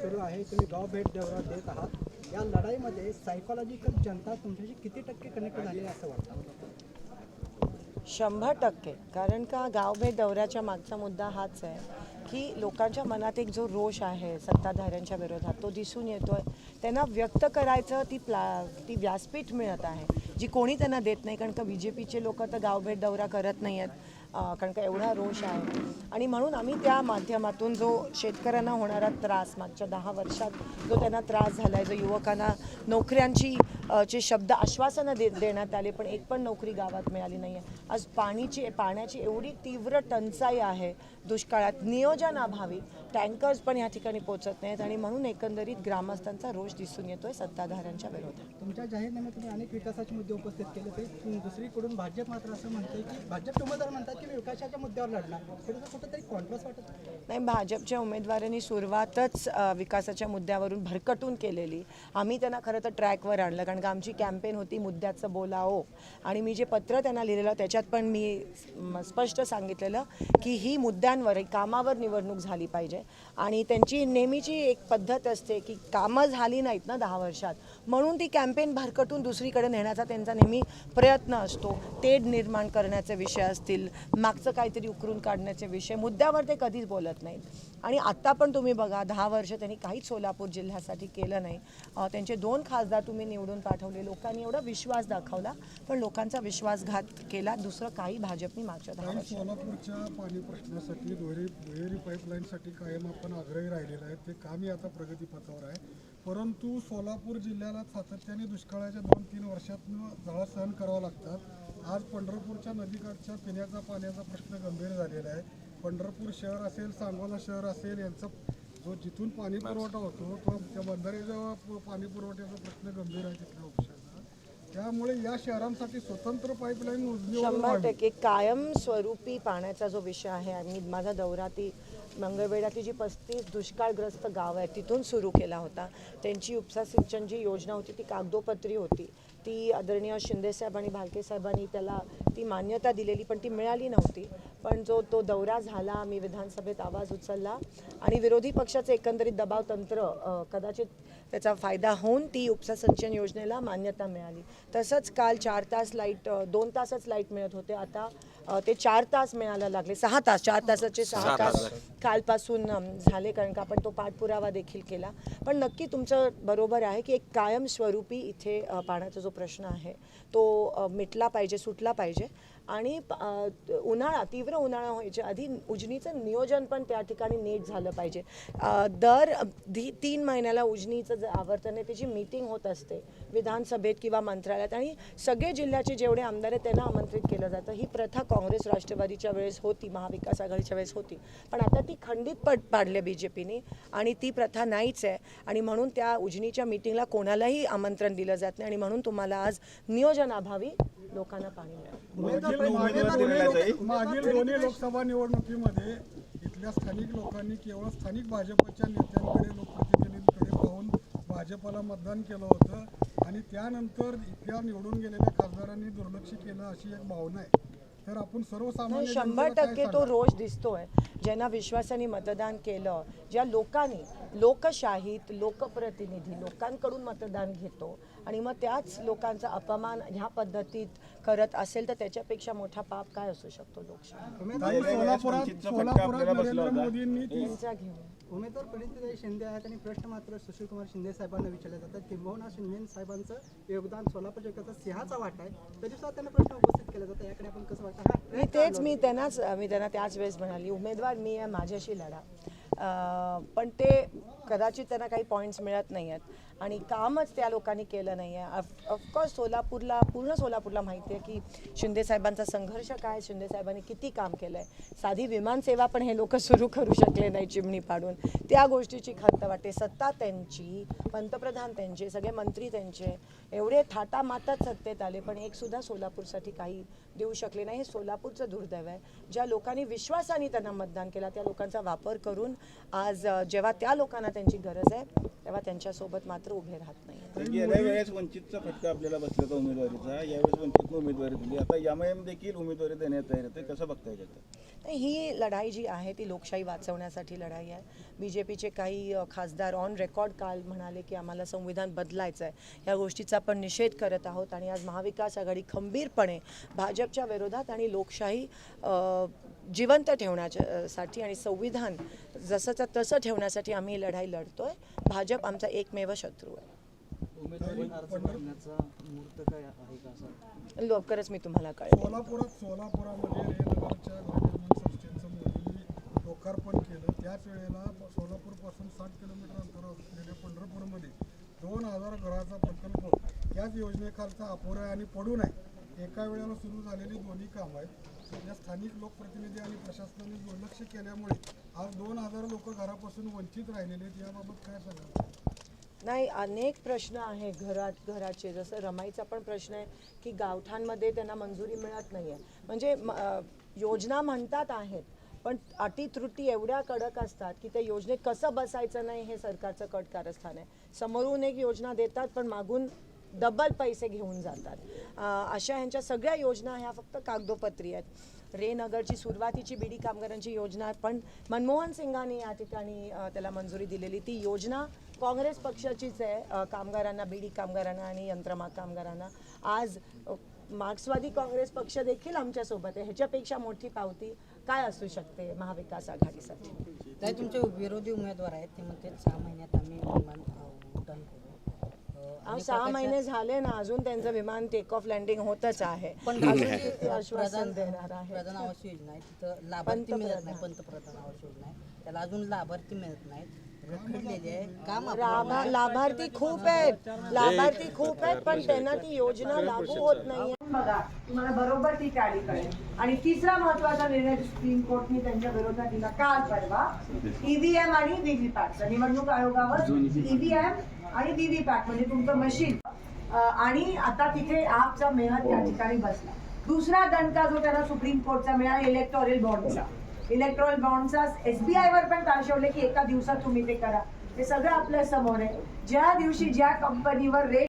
सुरू आहे. तुम्ही गाव भेट दौरा देत आहात. या लढाईमध्ये सायकोलॉजिकल जनता तुमच्याशी किती टक्के कनेक्ट झाली असं वाटतं? शंभर टक्के. कारण का गावभेट दौऱ्याच्या मागचा मुद्दा हाच आहे की लोकांच्या मनात एक जो रोष आहे सत्ताधाऱ्यांच्या विरोधात तो दिसून येतोय. त्यांना व्यक्त करायचं ती प्ला ती व्यासपीठ मिळत आहे. जी कोणी त्यांना देत नाही कारण का बी जे पीचे लोक तर गावभेट दौरा करत नाही आहेत कारण का एवढा रोष आहे. आणि म्हणून आम्ही त्या माध्यमातून जो शेतकऱ्यांना होणारा त्रास मागच्या दहा वर्षात जो त्यांना त्रास झाला आहे जो युवकांना नोकऱ्यांची चे शब्द आश्वासनं दे देण्यात आले पण एक पण नोकरी गावात मिळाली नाही आहे आज पाणीची पाण्याची एवढी तीव्र टंचाई आहे दुष्काळात. नियोजनाभावी टँकर्स पण या ठिकाणी पोचत नाहीत आणि म्हणून एकंदरीत ग्रामस्थांचा रोष दिसून येतोय सत्ताधाऱ्यांच्या विरोधात. तुमच्या जाहीरनाम्यात तुम्ही अनेक विकासाचे मुद्दे उपस्थित केले ते दुसरीकडून भाजप मात्र असं म्हणते की भाजप उमेदवार म्हणतात की विकासाच्या मुद्द्यावर लढणार. कुठंतरी कॉन्ट्रास्ट वाटत. नाही भाजपच्या उमेदवारांनी सुरुवातच विकासाच्या मुद्द्यावरून भरकटून केलेली. आम्ही त्यांना खरं तर ट्रॅकवर आणलं कारण का आमची कॅम्पेन होती मुद्द्याचं बोलाओ आणि मी जे पत्र त्यांना लिहिलेलं त्याच्यात पण मी स्पष्ट सांगितलेलं की ही मुद्द्यांवर कामावर निवडणूक झाली पाहिजे. आणि त्यांची नेहमीची एक पद्धत असते की कामं झाली नाहीत ना दहा वर्षात. म्हणून ती कॅम्पेन भरकटून दुसरीकडे नेण्याचा त्यांचा नेहमी प्रयत्न असतो. तेढ निर्माण करण्याचे विषय असतील मागचं काहीतरी उकरून काढण्याचे विषय मुद्द्यावर ते कधीच बोलत नाहीत. आणि आत्ता पण तुम्ही बघा दहा वर्ष त्यांनी काहीच सोलापूर जिल्ह्यासाठी केलं नाही. त्यांचे दोन खासदार तुम्ही निवडून पाठवले. लोकांनी एवढा विश्वास दाखवला पण लोकांचा विश्वासघात केला. दुसरं काही भाजपनी मागच्या दहा कारण वर्षात. सोलापूरच्या पाणी प्रश्नासाठी दुहेरी दुहेरी पाईपलाईनसाठी कायम आपण आग्रही राहिलेलं आहे ते कामही आता प्रगतीपथावर आहे. परंतु सोलापूर जिल्ह्याला सातत्याने दुष्काळाच्या दोन तीन वर्षातनं झळा सहन करावा लागतात. आज पंढरपूरच्या नदीकाठच्या पिण्याचा पाण्याचा प्रश्न गंभीर झालेला आहे. पंढरपूर शहर असेल सांगोला शहर असेल यांचा जो जिथून पाणी पुरवठा होतो तो त्या बंधारेच्या पाणी पुरवठ्याचा प्रश्न गंभीर त्यामुळे या शहरांसाठी स्वतंत्र पाईपलाईन शंभर. टक्के कायमस्वरूपी पाण्याचा जो विषय आहे आणि माझा दौरा ती मंगळवेढ्यातली जी पस्तीस दुष्काळग्रस्त गाव आहेत तिथून सुरू केला होता. त्यांची उपसा सिंचन जी योजना होती ती कागदोपत्री होती. ती आदरणीय शिंदेसाहेब आणि भालके साहेबांनी त्याला ती मान्यता दिलेली पण ती मिळाली नव्हती. पण जो तो दौरा झाला मी विधानसभेत आवाज उचलला आणि विरोधी पक्षाचे एकंदरीत दबाव तंत्र कदाचित त्याचा फायदा होऊन ती उपसा सिंचन योजनेला मान्यता मिळाली. तसंच काल चार तास लाइट दोन तासच लाइट मिळत होते. आता ते चार तास मिळायला लागले. सहा तास चार तासाचे सहा तास कालपासून झाले कारण का आपण तो पाठपुरावा देखील केला. पण नक्की तुमचं बरोबर आहे की एक कायमस्वरूपी इथे पाण्याचा जो प्रश्न आहे तो मिटला पाहिजे सुटला पाहिजे. आणि उन्हाळा तीव्र उन्हाळा व्हायच्या आधी उजनीचं नियोजन पण त्या ठिकाणी नीट झालं पाहिजे. दर धी तीन महिन्याला उजनीचं जे आवर्तन आहे त्याची मीटिंग होत असते विधानसभेत किंवा मंत्रालयात आणि सगळे जिल्ह्याचे जेवढे आमदार आहेत त्यांना आमंत्रित केलं जातं. ही प्रथा काँग्रेस राष्ट्रवादीच्या वेळेस होती महाविकास आघाडीच्या वेळेस होती. पण आता ती खंडित पड पाडली बी जे पीने आणि ती प्रथा नाहीच आहे. आणि म्हणून त्या उजनीच्या मीटिंगला कोणालाही आमंत्रण दिलं जात नाही आणि म्हणून तुम्हाला आज नियोजनाभावी लोकांना पाणी मागील दोन्ही लोकसभा निवडणुकीमध्ये इथल्या स्थानिक लोकांनी केवळ स्थानिक भाजपच्या नेत्यांकडे लोकप्रतिनिधींकडे पाहून भाजपला मतदान केलं होतं आणि त्यानंतर इथल्या निवडून गेलेल्या खासदारांनी दुर्लक्ष केलं अशी एक भावना आहे. तर आपण सर्वसामान्य शंभर टक्के तो? रोष दिसतोय. ज्यांना विश्वासाने मतदान केलं ज्या लोकांनी लोकशाहीत लोकप्रतिनिधी लोकांकडून मतदान घेतो आणि मग त्याच लोकांचा अपमान ह्या पद्धतीत करत असेल तर त्याच्यापेक्षा मोठा पाप काय असू शकतो लोकशाही उमेदवार प्रणितीताई शिंदे आहेत आणि प्रश्न मात्र सुशीलकुमार शिंदे साहेबांना विचारले जातात. किंबहुना शिंदे साहेबांचं योगदान सोलापूर जिल्ह्याचा सिंहाचा वाटा आहे. तरी सुद्धा त्यांना प्रश्न उपस्थित केला जातो. याकडे आपण कसं वाटतं? मी तेच मी त्यांनाच मी त्यांना त्याच वेळेस म्हणाली उमेदवार मी आहे माझ्याशी लढा. पण ते कदाचित त्यांना काही पॉईंट्स मिळत नाही आहेत आणि कामच त्या लोकांनी केलं नाही आहे ऑफकोर्स सोलापूरला पूर्ण सोलापूरला माहिती आहे की शिंदेसाहेबांचा संघर्ष काय? शिंदेसाहेबांनी किती काम केलं आहे साधी विमानसेवा पण हे लोक सुरू करू शकले नाही चिमणी पाडून. त्या गोष्टीची खंत वाटते. सत्ता त्यांची पंतप्रधान त्यांचे सगळे मंत्री त्यांचे एवढे थाटामाटात सत्तेत आले. पण एकसुद्धा सोलापूरसाठी काही देऊ शकले नाही. हे सोलापूरचं दुर्दैव आहे. ज्या लोकांनी विश्वासाने त्यांना मतदान केला त्या लोकांचा वापर करून आज जेव्हा त्या लोकांना त्यांची गरज आहे तेव्हा त्यांच्यासोबत मात्र उभे राहत नाही गेल्या वेळेस वंचितचा फटका आपल्याला बसला होता उमेदवारीचा यावेळेस वंचितनं उमेदवारी दिली. आता एम देखील उमेदवारी देण्यात तयार आहे ते कसं बघता येईल ही लढाई जी आहे ती लोकशाही वाचवण्यासाठी लढाई आहे. बी जे पीचे काही खासदार ऑन रेकॉर्ड काल म्हणाले की आम्हाला संविधान बदलायचं आहे या गोष्टीचा आपण निषेध करत आहोत आणि आज महाविकास आघाडी खंबीरपणे भाजपच्या विरोधात आणि लोकशाही जिवंत ठेवण्यासाठी आणि संविधान जसंचं तसं ठेवण्यासाठी आम्ही ही लढाई लढतोय. भाजप आमचा एकमेव शत्रू आहे. आहे लवकरच मी तुम्हाला कळेन सोलापुरात सोलापुरामध्ये लोकार्पण केलं. त्याच वेळेला सोलापूरपासून साठ किलोमीटर अंतरावर असलेल्या पंढरपूरमध्ये दोन हजार घराचा प्रकल्प याच योजनेखालचा अपुरा आहे आणि पडून आहे एका वेळेला सुरू झालेली दोन्ही कामं आहेत. सध्या स्थानिक लोकप्रतिनिधी आणि प्रशासनाने दुर्लक्ष केल्यामुळे आज दोन हजार लोक घरापासून वंचित राहिलेले आहेत. याबाबत काय सांगा नाही अनेक प्रश्न आहे घरात घराचे. जसं रमाईचा पण प्रश्न आहे की गावठांमध्ये त्यांना मंजुरी मिळत नाही आहे म्हणजे योजना म्हणतात आहेत पण अटी त्रुटी एवढ्या कडक असतात की त्या योजनेत कसं बसायचं नाही हे सरकारचं कट कारस्थान आहे. समोरून एक योजना देतात पण मागून डबल पैसे घेऊन जातात. अशा ह्यांच्या सगळ्या योजना ह्या फक्त कागदोपत्री आहेत. रेनगरची सुरुवातीची बीडी कामगारांची योजना पण मनमोहन सिंगाने या ठिकाणी त्याला मंजुरी दिलेली. ती योजना काँग्रेस पक्षाचीच आहे कामगारांना बीडी कामगारांना आणि यंत्रमाग कामगारांना. आज मार्क्सवादी काँग्रेस पक्ष देखील आमच्यासोबत आहे. ह्याच्यापेक्षा मोठी पावती काय असू शकते महाविकास आघाडीसाठी? तुमचे विरोधी उमेदवार आहेत ते म्हणते सहा महिन्यात आम्ही विमान अ, उड्डाण करू अ, अहो, सहा महिने झाले ना अजून त्यांचं विमान टेक ऑफ लँडिंग होतच आहे. पण अजून आश्वासन देणार आहे. प्रधान आवास योजना आहे. तिथं लाभार्थी मिळत नाही पंतप्रधान. आवास योजना आहे. त्याला अजून लाभार्थी मिळत नाहीत. रखडलेले आहे. काम लाभा- आपलं लाभार्थी खूप आहेत. लाभार्थी खूप आहेत पण त्यांना ती योजना लागू होत नाही बघा तुम्हाला बरोबर ती टॅली कळेल. आणि तिसरा महत्त्वाचा निर्णय सुप्रीम कोर्टने त्यांच्या विरोधात दिला. काल परवा ईव्हीएम आणि व्हीव्हीपॅट निवडणूक आयोगावर ईव्हीएम आणि व्हीव्हीपॅट म्हणजे तुमचं मशीन आणि आता तिथे आपचा मेहर त्या ठिकाणी बसला. दुसरा दणका जो त्यांना सुप्रीम कोर्टचा मिळाला इलेक्टोरल बॉन्डचा इलेक्ट्रॉनिक बॉन्डचा एसबीआय वर पण तारशवले की एका दिवसात तुम्ही ते करा. हे सगळं आपल्यासमोर आहे. ज्या दिवशी ज्या कंपनीवर रेट